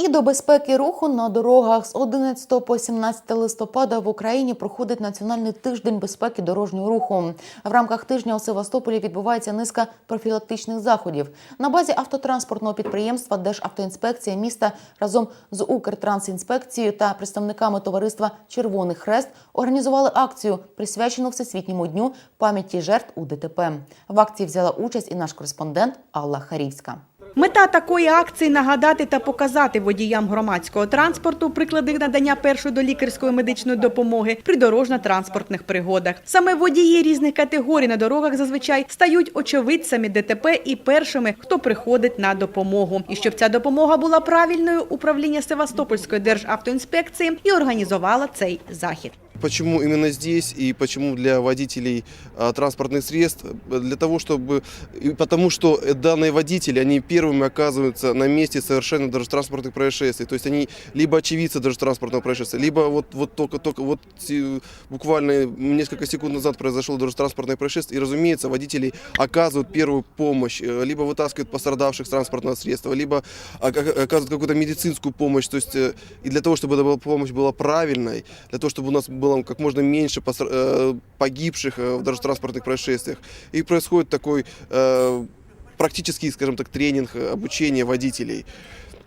І до безпеки руху на дорогах з 11 по 17 листопада в Україні проходить національний тиждень безпеки дорожнього руху. В рамках тижня у Севастополі відбувається низка профілактичних заходів. На базі автотранспортного підприємства Державтоінспекція міста разом з Укртрансінспекцією та представниками товариства Червоний Хрест організували акцію, присвячену Всесвітньому дню пам'яті жертв у ДТП. В акції взяла участь і наш кореспондент Алла Харівська. Мета такої акції нагадати та показати водіям громадського транспорту приклади надання першої долікарської медичної допомоги при дорожньо-транспортних пригодах. Саме водії різних категорій на дорогах зазвичай стають очевидцями ДТП і першими, хто приходить на допомогу. І щоб ця допомога була правильною, управління Севастопольської державтоінспекції і організувало цей захід. Почему именно здесь и почему для водителей а, транспортных средств? Для того, чтобы... Потому что данные водители, они первыми оказываются на месте совершенно дорожно-транспортных происшествий. То есть они либо очевидцы дорожно-транспортного происшествия, либо вот, вот только, только вот э, буквально несколько секунд назад произошло дорожно-транспортное происшествие. И, разумеется, водители оказывают первую помощь, э, либо вытаскивают пострадавших с транспортного средства, либо ока- оказывают какую-то медицинскую помощь. То есть э, и для того, чтобы эта была помощь была правильной, для того, чтобы у нас было как можно меньше постра- э, погибших э, в дорожно-транспортных происшествиях. И происходит такой э, практический, скажем так, тренинг, э, обучение водителей.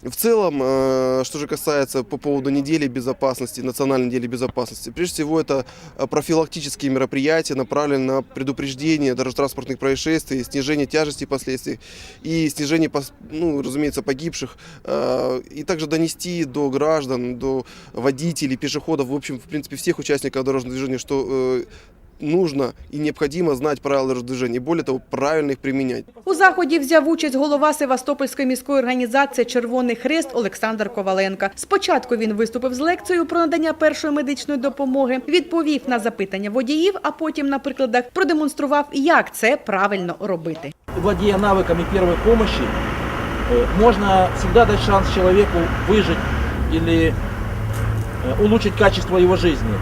В целом, э, что же касается по поводу недели безопасности, национальной недели безопасности, прежде всего это э, профилактические мероприятия, направленные на предупреждение дорожно-транспортных происшествий, снижение тяжести последствий и снижение, пос- ну, разумеется, погибших, э, и также донести до граждан, до водителей, пешеходов, в общем, в принципе, всех участников дорожного движения, что э, нужно и необходимо знать правила дорожного движения, и более того, правильно их применять. У заході взяв участь голова Севастопольської міської організації Червоний Хрест Олександр Коваленко. Спочатку він виступив з лекцією про надання першої медичної допомоги, відповів на запитання водіїв, а потім на прикладах продемонстрував, як це правильно робити. владея навыками первой помощи, э, можно всегда дать шанс человеку выжить или э, улучшить качество его жизни.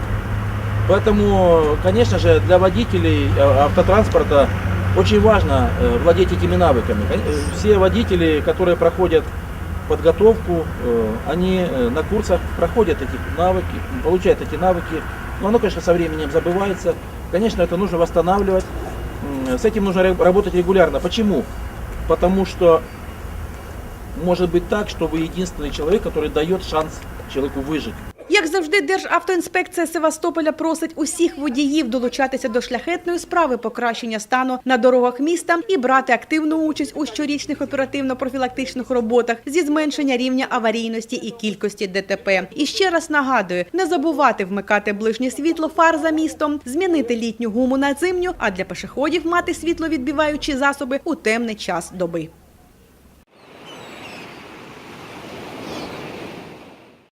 Поэтому, конечно же, для водителей э, автотранспорта очень важно э, владеть этими навыками. Э, Все водители, которые проходят подготовку, они на курсах проходят эти навыки, получают эти навыки. Но оно, конечно, со временем забывается. Конечно, это нужно восстанавливать. С этим нужно работать регулярно. Почему? Потому что может быть так, что вы единственный человек, который дает шанс человеку выжить. Як завжди, Державтоінспекція Севастополя просить усіх водіїв долучатися до шляхетної справи покращення стану на дорогах міста і брати активну участь у щорічних оперативно-профілактичних роботах зі зменшення рівня аварійності і кількості ДТП. І ще раз нагадую, не забувати вмикати ближнє світло фар за містом, змінити літню гуму на зимню, а для пешеходів мати світловідбиваючі засоби у темний час доби.